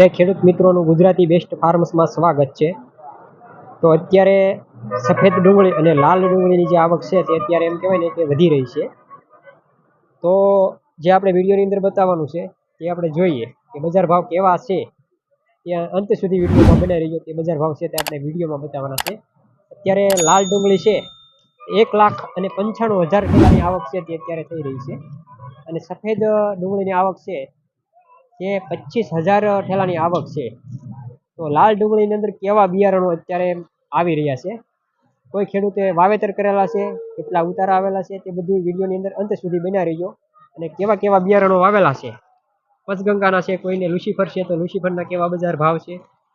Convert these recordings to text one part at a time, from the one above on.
બધા ખેડૂત મિત્રોનું ગુજરાતી બેસ્ટ ફાર્મ્સમાં સ્વાગત છે. તો અત્યારે સફેદ ડુંગળી અને લાલ ડુંગળીની જે આવક છે તે અત્યારે એમ કહેવાય ને કે વધી રહી છે. તો જે આપણે વિડીયોની અંદર બતાવવાનું છે તે આપણે જોઈએ કે બજાર ભાવ કેવા છે. ત્યાં અંત સુધી વિડીયોમાં બનાવી રહ્યો તે બજાર ભાવ છે તે આપણે વિડીયોમાં બતાવવાના છે. અત્યારે લાલ ડુંગળી છે એક લાખ અને પંચાણું હજાર કિલોની આવક છે તે અત્યારે થઈ રહી છે. અને સફેદ ડુંગળીની આવક છે તે પચીસ હજાર ઠેલાની આવક છે. તો લાલ ડુંગળીની અંદર કેવા બિયારણો અત્યારે આવી રહ્યા છે? કોઈ ખેડૂતે વાવેતર કરેલા છે? કેટલા ઉતારા આવેલા છે? તે બધું વિડીયોની અંદર અંત સુધી બન્યા રહીજો. અને કેવા કેવા બિયારણો વાવેલા છે? પચગંગાના છે, કોઈને લુસીફર છે, તો લુસીફરના કેવા બજાર ભાવ છે?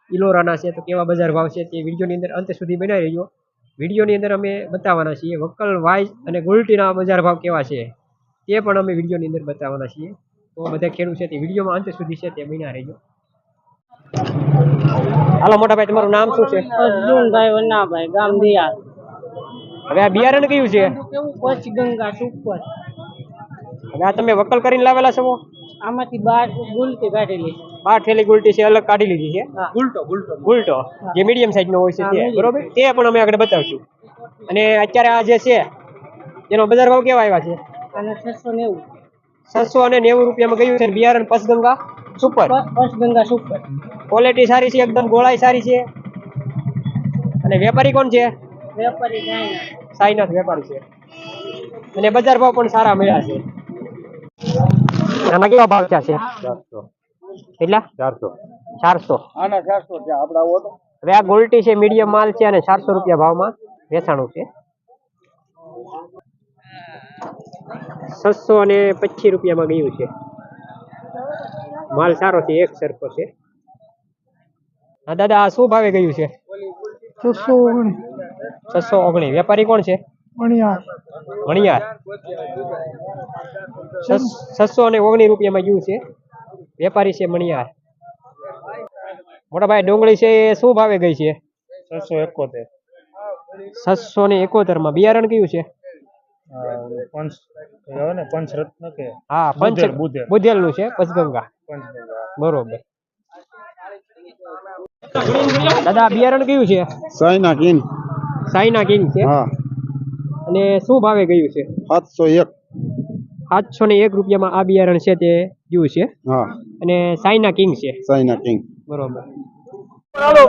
ઇલોરાના છે, તો કેવા બજાર ભાવ છે? તે વિડીયોની અંદર અંત સુધી બનાવી રહીજો. વિડીયોની અંદર અમે બતાવવાના છીએ વકલ વાઇઝ અને ગુલટીના બજાર ભાવ કેવા છે? તે પણ અમે વિડીયોની અંદર બતાવવાના છીએ. તો બધા ખેડૂત છે તે વિડીયોમાં અંત સુધી છે તે બન્યા રહેજો. હાલો મોટા ભાઈ તમારું નામ શું છે? અર્જુનભાઈ વનાભાઈ ગામ હવે આ બિયારણ કયું છે? પચગંગા સુપર. હવે આ તમે વકલ કરીને લાવેલા છો? આમાંથી બાર ગુલતી કાઢેલી બાર થેલી ગુલટી છે અલગ કાઢી લીધી છે? ગુલટો ગુલટો. ગુલટો જે મીડિયમ સાઈઝનો હોય છે તે બરોબર? તે પણ અમે આગળ બતાવશું. અને અત્યારે આ જે છે એનો બજાર ભાવ કેવા આવ્યા છે? અને છસો નેવું. છસો અને નેવું રૂપિયામાં ગયું છે બિયારણ Panchganga super. Panchganga super. Quality સારી છે એકદમ ગોળાઈ સારી છે. અને વેપારી કોણ છે? વેપારી સાઈનાથ વેપારી છે. અને બજાર ભાવ પણ સારા મળ્યા છે. આના કેવા ભાવ થયા છે? કેટલા? ચારસો. ચારસો. આના ચારસો છે આપડા ઓટો. હવે આ ગોલ્ટી છે મીડિયમ માલ છે અને ચારસો રૂપિયા ભાવમાં વેચાણું છે. છસો અને પચીસ રૂપિયામાં ગયું છે. માલ સારો છે એક સરખો છે. હા દાદા આ શું ભાવે ગયું છે? છસો છસો ઓગણીસ વેપારી કોણ છે? વણિયાર છસો અને ઓગણીસ રૂપિયામાં ગયું છે. વેપારી છે મણિયાર. મોટા ભાઈ ડુંગળી છે એ શું ભાવે ગઈ છે? છસો એકોતેર. છસો ને એકોતેરમાં બિયારણ કયું છે? પંચ કહેવાય ને? પંચરત્ન કે? હા પંચ બુધેલ, બુધેલ. બુધેલ છે પંચગંગા. બરોબર. દાદા બિયારણ કયું છે? કિન સાઈના કિંગ છે? હા. અને શું ભાવે ગયું છે? સાતસો એક. સાતસો ને એક રૂપિયામાં આ બિયારણ છે તે ગયું છે? હા. અને સાઈના કિંગ છે? સાયના કિંગ. બરોબર. સાતસો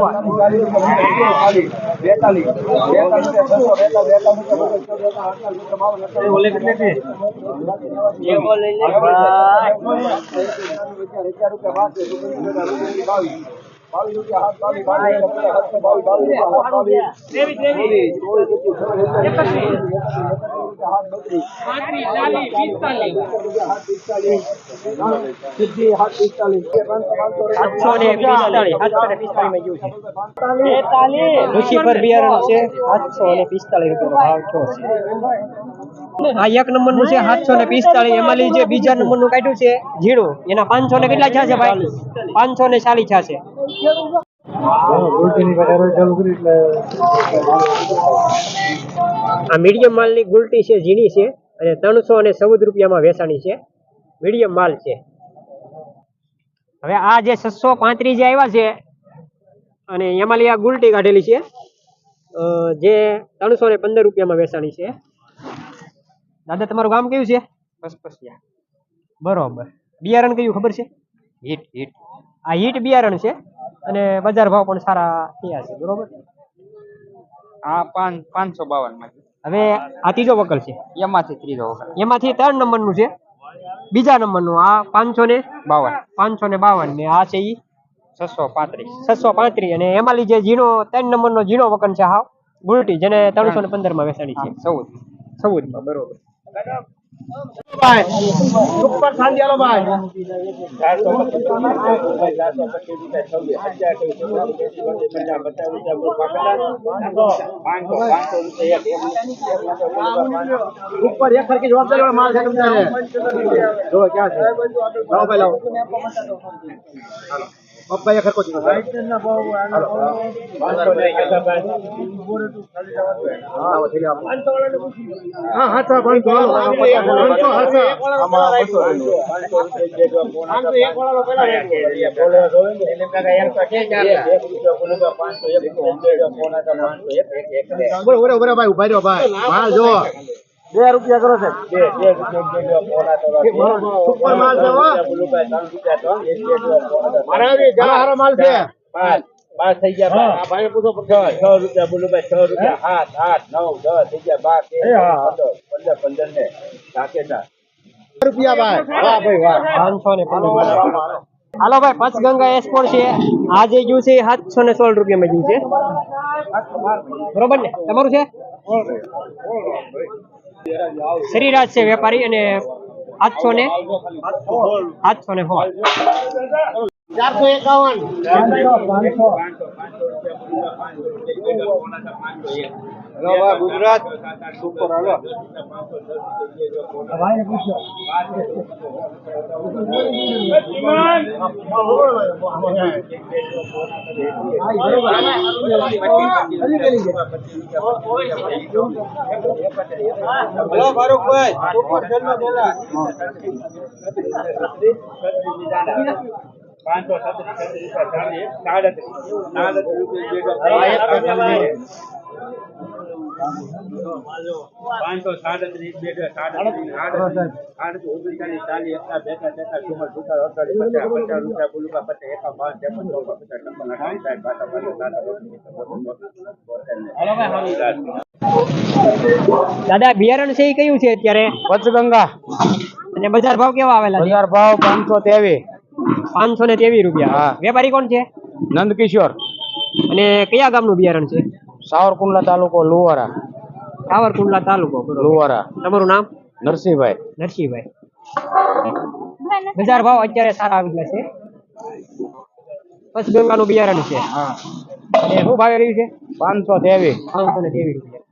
પિસ્તાળીસ રૂપિયાનો ભાવ છે. આ એક નંબરનું છે સાતસો ને પિસ્તાળીસ. એમાં જે બીજા નંબરનું કાઢ્યું છે, ઝીણું. એના પાંચસો ને કેટલા છે ભાઈ? પાંચસો ને ચાલીસ છે. આ મીડિયમ માલની ગુલટી છે, ઝીણી છે અને ત્રણસો અને ચૌદ રૂપિયામાં વેચાણી છે. મીડિયમ માલ છે. હવે આ જે છસો પાંત્રીસ જે આવ્યા છે અને એમાં આ ગુલટી કાઢેલી છે જે ત્રણસો ને પંદર રૂપિયામાં વેચાણી છે. દાદા તમારું ગામ કયું છે? પસપસિયા બરોબર. બિયારણ કયું ખબર છે? Heat heat. આ હીટ બિયારણ છે અને બજાર ભાવ પણ સારા થયા છે બરોબર? હા પાંચ પાંચસો બાવનમાંથી હવે આ ત્રીજો વકલ છે? એમાંથી ત્રીજો વકલ. એમાંથી ત્રણ નંબરનું છે? બીજા નંબરનું આ પાંચસો ને? બાવન. પાંચસો ને બાવન ને આ છે ઈ? છસો પાંત્રીસ. છસો પાંત્રીસ. અને એમાં જે ઝીણો ત્રણ નંબરનો ઝીણો વકન છે હાવ ગુલટી જેને ત્રણસો ને પંદરમાં વેચાણી છે. ચૌદ ચૌદ. માં બરોબર. ઉપર એક સરખી જવાબદારી માલ છે તમને જો ક્યાં છે ભાઈ. પપ્પા એક હરકો જીવો હા હા. હાથા પાંચસો પાંચસો બસો બોલો બોલો બોલો ભાઈ ઊભા રહ્યો ભાઈ. માલ જો. બે રૂપિયા કરો છે. સુપર માલ છે હો. ઘણા આવી માલ છે. પાંચ થઈ ગયા આ ભાઈ પૂછો છ છ રૂપિયા ભાઈ છ રૂપિયા. સાત આઠ નવ દસ થઈ ગયા બાર તેર એ હા. પંદર પંદર ને સાકેતા રૂપિયા ભાઈ. વાહ ભાઈ વાહ. પાંચસો ને પંદર હાલો ભાઈ પંચગંગા એક્સપોર્ટ છે. આ જે ગયું છે સાતસો ને સોળ રૂપિયામાં જ્યું છે. બરોબર ને? તમારું છે? શ્રીરાજ છે વેપારી અને આઠસો ને સાતસો ને સોળ ચારસો એકાવન. ગુજરાત. સુપર હાલો. હલો ફારૂકભાઈ સુપર જન્મ દેલા પાંચસો સત્રીસ સત્રીસ સાડત્રીસ સાડત્રીસ. રૂપિયા પાંચસો સાડત્રીસ બે સાડત્રીસ આડત્રીસ આડત્રીસ ઓગણચાલીસ ચાલીસ એકતા બેતા તેતા ચુમ્મર સુતા અડતાલીસ પચાસ પચાસ રૂપિયા બોલુકા પચાસ એકા પાંચ ત્રેપન ચોપન પચાસ છપ્પન અઠાવીસ સાઠ બાસઠ પચાસ દાદા બિયારણ છે એ કયું છે અત્યારે? પંચગંગા. અને બજાર ભાવ કેવા આવેલા બજાર ભાવ પાંચસો તેવી પાંચસો ને તેવી રૂપિયા. હા. વેપારી કોણ છે? નંદકિશોર. અને કયા ગામનું બિયારણ છે? સાવરકુંડલા તાલુકો લુવારા. સાવરકુંડલા તાલુકો લુવારા. તમારું નામ? નરસિંહભાઈ. નરસિંહભાઈ. બજાર ભાવ અત્યારે સારા આવી ગયા છે? પંચગંગાનું બિયારણ છે. અને શું ભાવે રહ્યું છે? પાંચસો તેવી પાંચસો ને તેવી રૂપિયા.